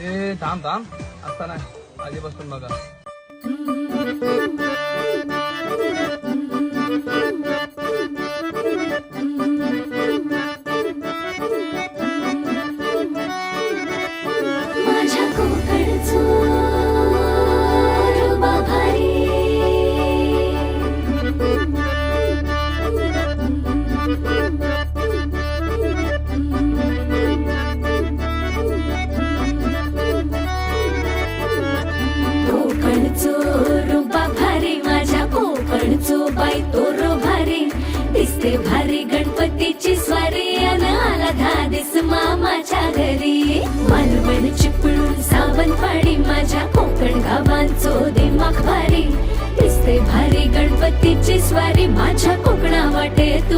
ए थांब थांब. असताना नाही आधी बसून बघा. पाय तो रो भारी. दिसते भारी गणपतीची स्वारी. अन आला धादिस मामाच्या घरी. मालवण चिपळूण सावंतवाडी माझ्या कोकण गावांचो दिमाग भारी. दिसते भारी गणपतीची स्वारी. माझ्या कोकणा वाटेत